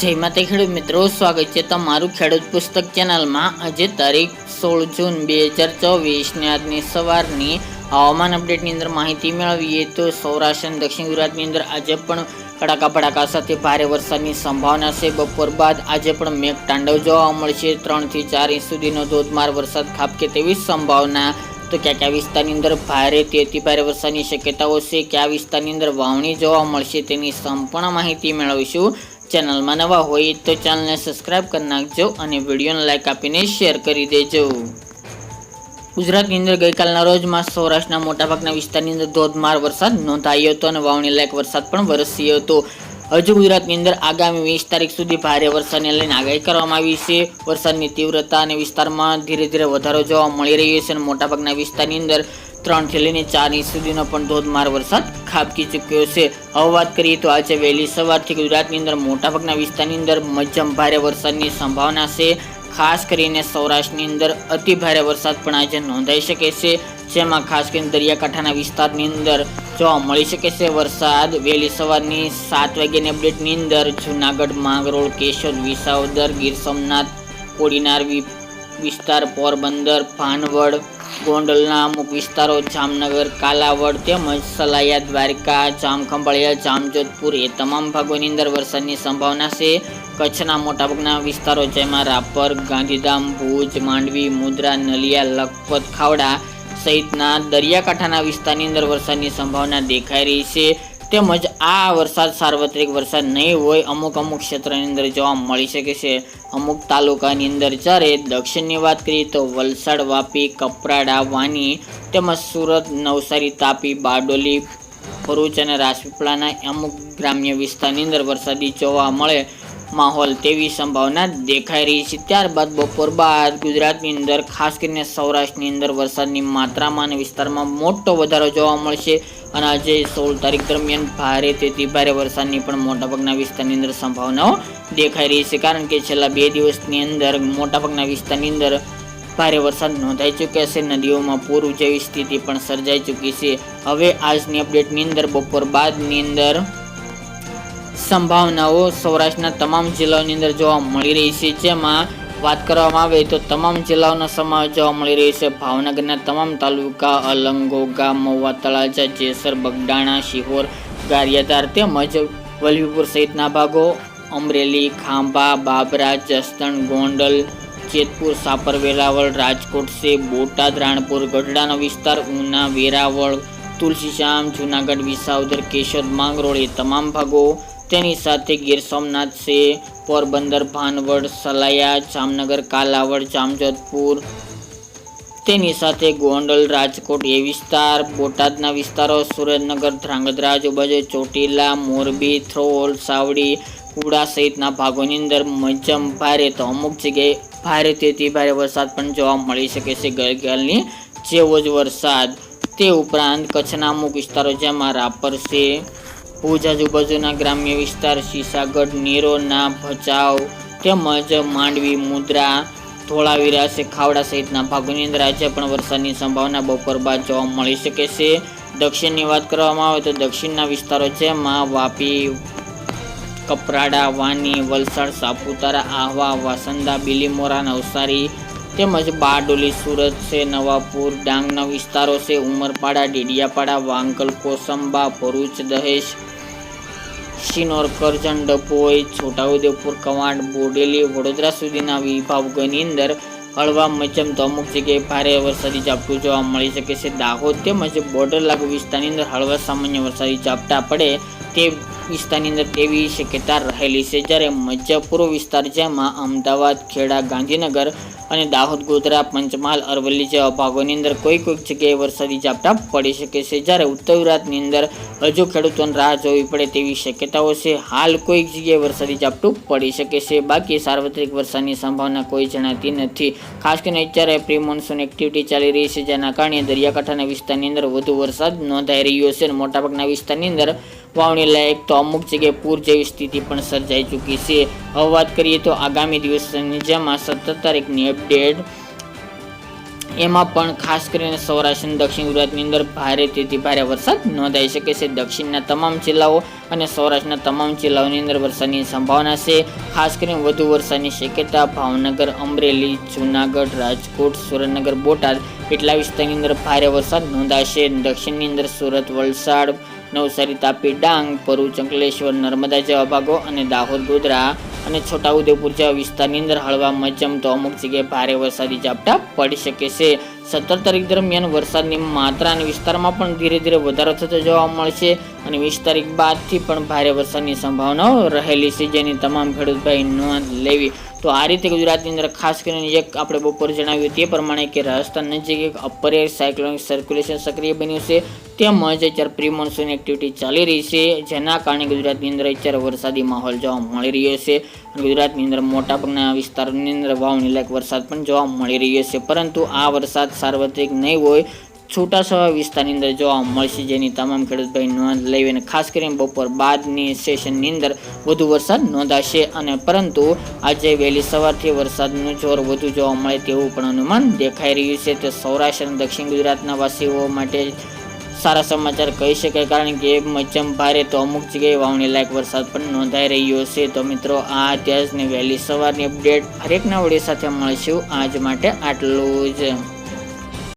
જય માતા ખેડૂત મિત્રો, સ્વાગત છે તમારું ખેડૂત પુસ્તક ચેનલમાં. આજે તારીખ સોળ જૂન બે હજાર ચોવીસને આજની સવારની હવામાન અપડેટની અંદર માહિતી મેળવીએ તો સૌરાષ્ટ્ર અને દક્ષિણ ગુજરાતની અંદર આજે પણ કડાકા ભડાકા સાથે ભારે વરસાદની સંભાવના છે. બપોર બાદ આજે પણ મેઘ તાંડવ જોવા મળશે. ત્રણથી ચાર ઇંચ સુધીનો ધોધમાર વરસાદ ખાબકે તેવી સંભાવના. તો ક્યાં કયા વિસ્તારની અંદર ભારે તે ભારે વરસાદની શક્યતાઓ છે. કયા વિસ્તારની અંદર વાવણી જોવા મળશે તેની સંપૂર્ણ માહિતી મેળવીશું. ચેનલમાં નવા હોય તો ચેનલને સબસ્ક્રાઇબ કરી નાખજો અને વિડીયોને લાઇક આપીને શેર કરી દેજો. ગુજરાતની અંદર ગઈકાલના રોજમાં સૌરાષ્ટ્રના મોટાભાગના વિસ્તારની અંદર ધોધમાર વરસાદ નોંધાયો હતો અને વાવણી લાયક વરસાદ પણ વરસ્યો હતો. હજુ ગુજરાતની અંદર આગામી વીસ તારીખ સુધી ભારે વરસાદને લઈને આગાહી કરવામાં આવી છે. વરસાદની તીવ્રતા અને વિસ્તારમાં ધીરે ધીરે વધારો જોવા મળી રહ્યો છે અને મોટાભાગના વિસ્તારની અંદર ત્રણથી લઈને ચાર ઇંચ સુધીનો પણ ધોધમાર વરસાદ ખાબકી ચૂક્યો છે. હવે વાત કરીએ તો આજે વહેલી સવારથી ગુજરાતની અંદર મોટાભાગના વિસ્તારની અંદર મધ્યમ ભારે વરસાદની સંભાવના છે. ખાસ કરીને સૌરાષ્ટ્રની અંદર અતિ ભારે વરસાદ પણ આજે નોંધાઈ શકે છે. જેમાં ખાસ કરીને દરિયાકાંઠાના વિસ્તારની અંદર જોવા મળી શકે છે વરસાદ. વહેલી સવારની સાત વાગ્યાની અપડેટની અંદર જુનાગઢ, માંગરોળ, કેશોદ, વિસાવદર, ગીર સોમનાથ, કોડીનાર વિસ્તાર, પોરબંદર, ભાનવડ, ગોંડલના વિસ્તારો જામનગર, કાલાવડ તેમજ સલાયા, દ્વારકા જામખંભાળિયા જામજોધપુર એ તમામ ભાગોની અંદર વરસાદની સંભાવના છે. કચ્છના મોટાભાગના વિસ્તારો જેમાં રાપર, ગાંધીધામ, ભુજ, માંડવી, મુદ્રા, નલિયા, લખપત, ખાવડા સહિતના દરિયાકાંઠાના વિસ્તારની અંદર વરસાદની સંભાવના દેખાઈ રહી છે. તેમજ આ વરસાદ સાર્વત્રિક વરસાદ નહીં હોય, અમુક અમુક ક્ષેત્રની અંદર જોવા મળી શકે છે. અમુક તાલુકાની અંદર જ્યારે દક્ષિણની વાત કરીએ તો વલસાડ, વાપી, કપરાડા, વાની તેમજ સુરત, નવસારી, તાપી, બારડોલી, ભરૂચ અને રાજપીપળાના અમુક ગ્રામ્ય વિસ્તારની અંદર વરસાદી જોવા મળે. માહોલ તેવી સંભાવના દેખાઈ રહી છે. ત્યારબાદ બપોર બાદ ગુજરાતની અંદર, ખાસ કરીને સૌરાષ્ટ્રની અંદર, વરસાદની માત્રામાં અને વિસ્તારમાં મોટો વધારો જોવા મળશે. અને આજે સોળ તારીખ દરમિયાન ભારે તેથી ભારે વરસાદની પણ મોટાભાગના વિસ્તારની અંદર સંભાવનાઓ દેખાઈ રહી છે. કારણ કે છેલ્લા બે દિવસની અંદર મોટાભાગના વિસ્તારની અંદર ભારે વરસાદ નોંધાઈ ચૂક્યા છે. નદીઓમાં પૂર જેવી સ્થિતિ પણ સર્જાઈ ચૂકી છે. હવે આજની અપડેટની અંદર, બપોર બાદની અંદર સંભાવનાઓ સૌરાષ્ટ્રના તમામ જિલ્લાઓની અંદર જોવા મળી રહી છે. જેમાં વાત કરવામાં આવે તો તમામ જિલ્લાઓનો સમાવેશ જોવા મળી રહ્યો છે. ભાવનગરના તમામ તાલુકા, અલંગોગા, મહુવા, તળાજા, જેસર, બગડાણા, શિહોર, ગારિયાધાર તેમજ વલભીપુર સહિતના ભાગો, અમરેલી, ખાંભા, બાબરા, જસદણ, ગોંડલ, જેતપુર સાપર વેરાવળ રાજકોટ છે બોટાદ, રાણપુર, ગઢડાનો વિસ્તાર, ઉના, વેરાવળ, તુલસીશ્યામ, જુનાગઢ, વિસાવદર, કેશોદ, માંગરોળ એ તમામ ભાગો તેની સાથે ગીર સોમનાથ છે પોરબંદર, ભાનવડ, સલાયા, જામનગર, કાલાવડ, જામજોધપુર, તેની સાથે ગોંડલ, રાજકોટ એ વિસ્તાર, બોટાદના વિસ્તારો, સુરેન્દ્રનગર, ધ્રાંગધ્રા, આજુબાજુ ચોટીલા, મોરબી થ્રોલ સાવડી, કુડા સહિતના ભાગોની અંદર મધ્યમ ભારે તો અમુક જગ્યાએ ભારે તેથી ભારે વરસાદ પણ જોવા મળી શકે છે. ગઈકાલની જેવો જ વરસાદ તે ઉપરાંત કચ્છના અમુક વિસ્તારો જેમાં રાપર છે ભુજ આજુબાજુના ગ્રામ્ય વિસ્તાર સીસાગઢ નીરોના ભચાઉ તેમજ માંડવી, મુદ્રા, ધોળાવીરા છે. ખાવડા સહિતના ભાગોની અંદર આજે પણ વરસાદની સંભાવના બપોર બાદ જોવા મળી શકે છે. દક્ષિણની વાત કરવામાં આવે તો દક્ષિણના વિસ્તારો જેમાં વાપી, કપરાડા, વાની, વલસાડ, સાપુતારા, આહવા, વાસંદા, બિલીમોરા, નવસારી તેમજ બારડોલી, સુરત છે. નવાપુર, ડાંગના વિસ્તારો છે. ઉમરપાડા, ડેડિયાપાડા, વાંકલ, કોસંબા, ભરૂચ, દહેજ શિનોર કરજણ, ડભોઈ, છોટાઉદેપુર કવાંટ બોડેલી, વડોદરા સુધીના વિભાગોની અંદર હળવા મધ્યમ તો અમુક જગ્યાએ ભારે વરસાદી ઝાપટું જોવા મળી શકે છે. દાહોદ તેમજ બોર્ડર લાગુ વિસ્તારની અંદર હળવા સામાન્ય વરસાદી ઝાપટા પડે તે વિસ્તારની અંદર તેવી શક્યતા રહેલી છે. જ્યારે મધ્ય વિસ્તાર, જેમાં અમદાવાદ, ખેડા, ગાંધીનગર અને દાહોદ, ગોધરા, પંચમહાલ, અરવલ્લી જેવા ભાગોની અંદર કોઈ કોઈક જગ્યાએ વરસાદી ઝાપટા પડી શકે છે. જ્યારે ઉત્તર ગુજરાતની અંદર હજુ ખેડૂતોને રાહ જોવી પડે તેવી શક્યતાઓ છે. હાલ કોઈક જગ્યાએ વરસાદી ઝાપટું પડી શકે છે. બાકી સાર્વત્રિક વરસાદની સંભાવના કોઈ જણાતી નથી. ખાસ કરીને અત્યારે પ્રી મોન્સૂન એક્ટિવિટી ચાલી રહી છે, જેના કારણે દરિયાકાંઠાના વિસ્તારની અંદર વધુ વરસાદ નોંધાઈ રહ્યો છે અને મોટાભાગના વિસ્તારની અંદર વાવણી લાયક તો અમુક જગ્યાએ પૂર જેવી સ્થિતિ પણ સર્જાઈ ચૂકી છે. હવે વાત કરીએ તો આગામી દિવસની જેમાં સત્તર તારીખની અપડેટ. એમાં પણ ખાસ કરીને સૌરાષ્ટ્ર અને દક્ષિણ ગુજરાતની અંદર ભારે તેથી ભારે વરસાદ નોંધાઈ શકે છે. દક્ષિણના તમામ જિલ્લાઓ અને સૌરાષ્ટ્રના તમામ જિલ્લાઓની અંદર વરસાદની સંભાવના છે. ખાસ કરીને વધુ વરસાદની શક્યતા ભાવનગર, અમરેલી, જૂનાગઢ, રાજકોટ, સુરેન્દ્રનગર, બોટાદ, એટલા વિસ્તારની અંદર ભારે વરસાદ નોંધાશે. દક્ષિણની અંદર સુરત, વલસાડ નવસારી તાપી ડાંગ, ભરૂચ, અંકલેશ્વર, નર્મદા જેવા ભાગો અને દાહોદ, ગોધરા અને છોટાઉદેપુર જેવા વિસ્તારની અંદર હળવા મધ્યમ તો અમુક જગ્યાએ ભારે વરસાદી ઝાપટા પડી શકે છે. સત્તર તારીખ દરમિયાન વરસાદની માત્રા અને વિસ્તારમાં પણ ધીરે ધીરે વધારો થતો જોવા મળશે અને વીસ તારીખ બાદથી પણ ભારે વરસાદની સંભાવનાઓ રહેલી છે. જેની તમામ ખેડૂતભાઈ નોંધ લેવી તો આ રીતે ગુજરાતની અંદર ખાસ કરીને એક આપણે બપોર જણાવ્યું તે પ્રમાણે કે રાજસ્થાન નજીક એક અપર એર સાયક્લોનિક સર્ક્યુલેશન સક્રિય બન્યું છે. તેમજ અત્યારે પ્રી મોન્સૂન એક્ટિવિટી ચાલી રહી છે, જેના કારણે ગુજરાતની અંદર અત્યારે વરસાદી માહોલ જોવા મળી રહ્યો છે. ગુજરાતની અંદર મોટાભાગના વિસ્તારોની અંદર વાવણી લાયક વરસાદ પણ જોવા મળી રહ્યો છે. પરંતુ આ વરસાદ સાર્વત્રિક નહીં હોય છૂટાછવાયા વિસ્તારની અંદર જોવા મળશે જેની તમામ ખેડૂતભાઈ નોંધ લઈ અને ખાસ કરીને બપોર બાદની સેશનની અંદર વધુ વરસાદ નોંધાશે અને પરંતુ આજે વહેલી સવારથી વરસાદનું જોર વધુ જોવા મળે તેવું પણ અનુમાન દેખાઈ રહ્યું છે. તે સૌરાષ્ટ્ર અને દક્ષિણ ગુજરાતના વાસીઓ માટે સારા સમાચાર કહી શકાય કારણ કે મચમ ભારે તો અમુક જગ્યાએ વાવણી લાયક વરસાદ પણ નોંધાઈ રહ્યો છે. તો મિત્રો, આ અત્યારની વહેલી સવારની અપડેટ હરેકના વડી સાથે મળીશું. આજ માટે આટલું જ.